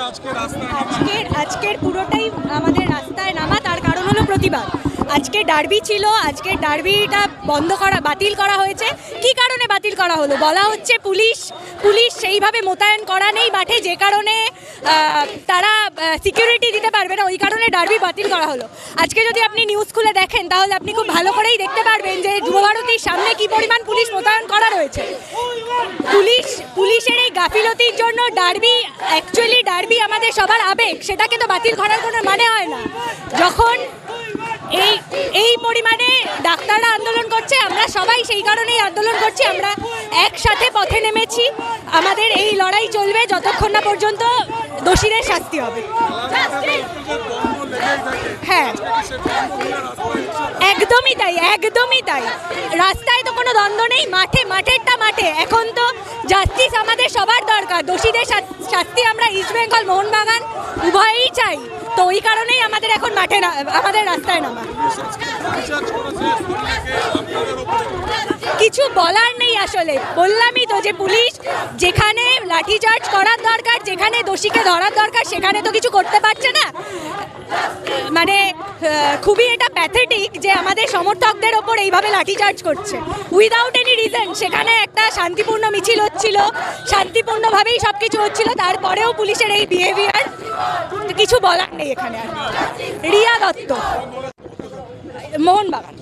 আজকের আজকের পুরোটাই আমাদের রাস্তায় নামা, তার কারণ হলো প্রতিবাদ। আজকে ডার্বি ছিল, আজকে ডার্বিটা বন্ধ করা, বাতিল করা হয়েছে। কি কারণে বাতিল করা হলো? বলা হচ্ছে পুলিশ পুলিশ সেইভাবে মোতায়েন করা নেই মাঠে, যে কারণে তারা সিকিউরিটি দিতে পারবে না, ওই কারণে ডার্বি বাতিল করা হলো। আজকে যদি আপনি নিউজ খুলে দেখেন, তাহলে আপনি খুব ভালো করেই দেখতে পারবেন যে যুবভারতীর সামনে কি পরিমাণ পুলিশ মোতায়েন করা রয়েছে। পুলিশ, পুলিশের এই গাফিলতির জন্য ডার্বি অ্যাকচুয়ালি ডার্বি আমাদের সবার আবেগ, সেটাকে তো বাতিল করার কোনো মানে হয় না। যখন এই এই পরিমাণে ডাক্তাররা আন্দোলন করছে, আমরা সবাই সেই কারণেই আন্দোলন করছি, আমরা একসাথে পথে নেমেছি। আমাদের এই লড়াই চলবে যতক্ষণ না পর্যন্ত দোষীদের শাস্তি হবে। হ্যাঁ। একদমই তাই একদমই তাই। রাস্তায় তো কোনো দ্বন্দ্ব নেই, মাঠে, মাঠেরটা মাঠে। এখন তো জাস্টিস আমাদের সবার দরকার দোষীদের শাস্তি আমরা ইস্ট বেঙ্গল মোহনবাগান উভয়েই চাই তো ওই কারণেই আমাদের এখন মাঠে আমাদের রাস্তায় নামা কিছু বলার নেই আসলে। বললামই তো যে পুলিশ যেখানে লাঠিচার্জ করার দরকার, যেখানে দোষীকে ধরার দরকার, সেখানে তো কিছু করতে পারছে না। মানে খুবই এটা প্যাথেটিক যে আমাদের সমর্থকদের ওপর এইভাবে লাঠিচার্জ করছে। উইদাউট এনি রিজন সেখানে একটা শান্তিপূর্ণ মিছিল হচ্ছিল, শান্তিপূর্ণভাবেই সব কিছু হচ্ছিল, তারপরেও পুলিশের এই বিহেভিয়ার কিছু বলার নেই এখানে রিয়া দত্ত, মোহনবাগান।